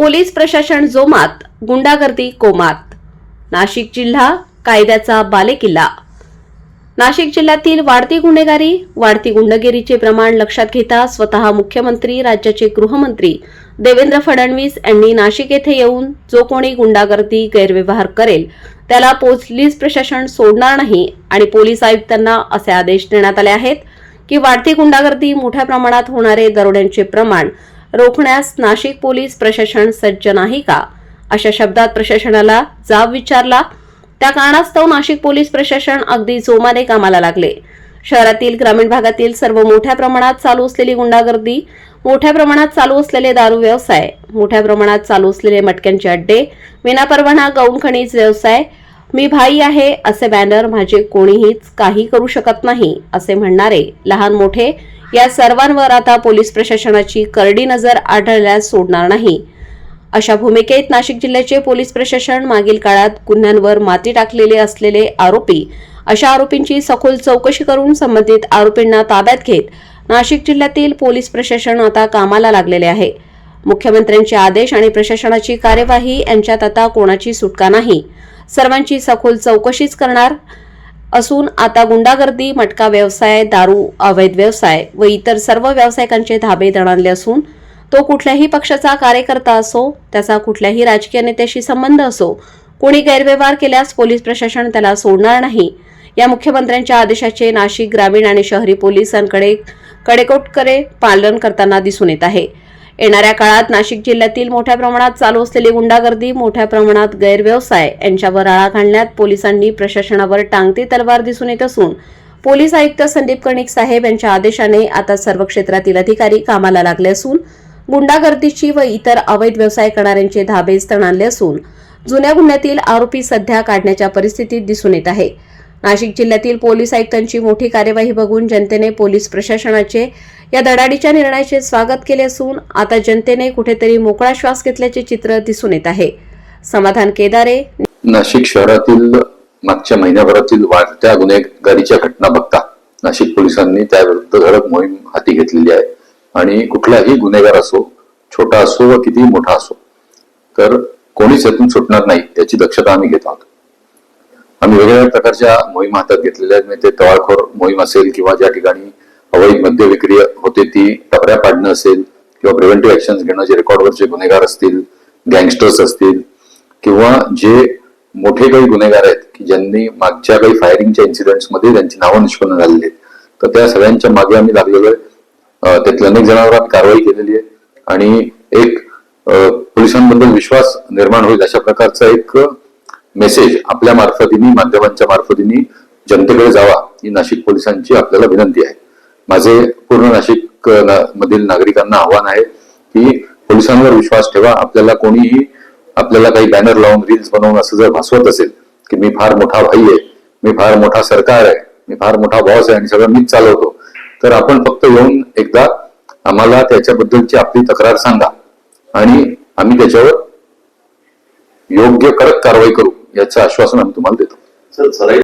Police प्रशासन जोमात गुंडागर्दी कोमात. नाशिक जिल्हा कायद्याचा बालेकिल्ला. नाशिक जिल्ह्यातील वाढती गुन्हेगारी वाढती गुंडगिरीचे प्रमाण लक्षात घेता स्वतः मुख्यमंत्री राज्याचे गृहमंत्री देवेंद्र फडणवीस यांनी नाशिक येथे येऊन जो कोणी गुंडागर्दी गैरव्यवहार करेल त्याला पोलीस प्रशासन सोडणार नाही आणि पोलीस आयुक्तांना असे आदेश देण्यात आले आहेत की वाढती गुंडागर्दी मोठ्या प्रमाणात होणारे दरोड्यांचे प्रमाण रोखण्यास नाशिक पोलीस प्रशासन सज्ज नाही का? अशा शब्दात प्रशासनाला जाब विचारला. त्या कारणास्तव नाशिक पोलीस प्रशासन अगदी जोमाने कामाला लागले. शहरातील ग्रामीण भागातील सर्व मोठ्या प्रमाणात चालू असलेली गुंडागर्दी मोठ्या प्रमाणात चालू असलेले दारू व्यवसाय मोठ्या प्रमाणात चालू असलेले मटक्यांचे अड्डे विनापरवाना गौण खनिज व्यवसाय मी भाई आहे असे बॅनर माझे कोणीहीच काही करू शकत नाही असे म्हणणारे लहान मोठे या सर्वांवर आता पोलीस प्रशासनाची करडी नजर आढळल्यास सोडणार नाही. अशा भूमिकेत नाशिक जिल्ह्याचे पोलीस प्रशासन मागील काळात गुन्ह्यांवर माती टाकलेले असलेले आरोपी अशा आरोपींची सखोल चौकशी करून संबंधित आरोपींना ताब्यात घेत नाशिक जिल्ह्यातील पोलीस प्रशासन आता कामाला लागलेले आहे. मुख्यमंत्र्यांचे आदेश आणि प्रशासनाची कार्यवाही यांच्यात आता कोणाची सुटका नाही. सर्वांची सखोल चौकशीच करणार असून आता गुंडागर्दी मटका व्यवसाय दारू अवैध व्यवसाय व इतर सर्व व्यावसायिकांचे धाबे दणाणले असून तो कुठल्याही पक्षाचा कार्यकर्ता असो त्याचा कुठल्याही राजकीय नेत्याशी संबंध असो कोणी गैरव्यवहार केल्यास पोलीस प्रशासन त्याला सोडणार नाही. या मुख्यमंत्र्यांच्या आदेशाचे नाशिक ग्रामीण आणि शहरी पोलिसांकडे कडेकोटकडे पालन करताना दिसून येत आहे. येणाऱ्या काळात नाशिक जिल्ह्यातील मोठ्या प्रमाणात चालू असलेली गुंडागर्दी मोठ्या प्रमाणात गैरव्यवसाय यांच्यावर आळा घालण्यात पोलिसांनी प्रशासनावर टांगती तलवार दिसून येत असून पोलीस आयुक्त संदीप कणिक साहेब यांच्या आदेशाने आता सर्व क्षेत्रातील अधिकारी कामाला लागले असून गुंडागर्दीची व इतर अवैध व्यवसाय करणाऱ्यांचे धाबे तणाणले असून जुन्या गुन्ह्यातील आरोपी सध्या काढण्याच्या परिस्थितीत दिसून येत आहे. नाशिक जिल्ह्यातील पोलीस आयुक्तांची मोठी कार्यवाही बघून जनतेने पोलीस प्रशासनाचे या दडाडीच्या निर्णयाचे स्वागत केले असून आता जनतेने कुठेतरी मोकळा श्वास घेतल्याचे चित्र दिसून येत आहे. समाधान केदारे नाशिक शहरातील मागच्या महिन्याभरातील वाढत्या गुन्हेगारीच्या घटना बघता नाशिक पोलिसांनी त्याविरुद्ध धडक मोहीम हाती घेतलेली आहे. आणि कुठलाही गुन्हेगार असो छोटा असो व कितीही मोठा असो तर कोणीच यातून सुटणार नाही याची दक्षता आम्ही घेत आहोत. आम्ही वेगवेगळ्या प्रकारच्या मोहीम हातात घेतलेल्या आहेत. म्हणजे ते टवाळखोर मोहीम असेल किंवा ज्या ठिकाणी अवैध मद्य विक्री होते ती टपऱ्या पाडणं असेल किंवा प्रिव्हेंटिव्ह ऍक्शन घेणं जे रेकॉर्डवरचे गुन्हेगार असतील गँगस्टर्स असतील किंवा जे मोठे काही गुन्हेगार आहेत की ज्यांनी मागच्या काही फायरिंगच्या इन्सिडेंट्समध्ये त्यांची नावं निष्पन्न झालेली आहेत. तर त्या सगळ्यांच्या मागे आम्ही लागलेलो आहे. त्यातल्या अनेक जणांवर आम्ही कारवाई केलेली आहे. आणि एक पोलिसांबद्दल विश्वास निर्माण होईल अशा प्रकारचा एक मेसेज आपल्या मार्फतीने माध्यमांच्या मार्फतीने जनतेकडे जावा ही नाशिक पोलिसांची आपल्याला विनंती आहे. माझे पूर्ण नाशिक ना- मधील नागरिकांना आव्हान आहे की पोलिसांवर विश्वास ठेवा. आपल्याला कोणीही आपल्याला काही बॅनर लावून रील्स बनवून असं जर भासवत असेल की मी फार मोठा भाई आहे मी फार मोठा सरकार आहे मी फार मोठा बॉस आहे आणि सगळं मीच चालवतो तर आपण फक्त येऊन एकदा आम्हाला त्याच्याबद्दलची आपली तक्रार सांगा आणि आम्ही त्याच्यावर योग्य कडक कारवाई करू. याचं आश्वासन आम्ही तुम्हाला देतो. सर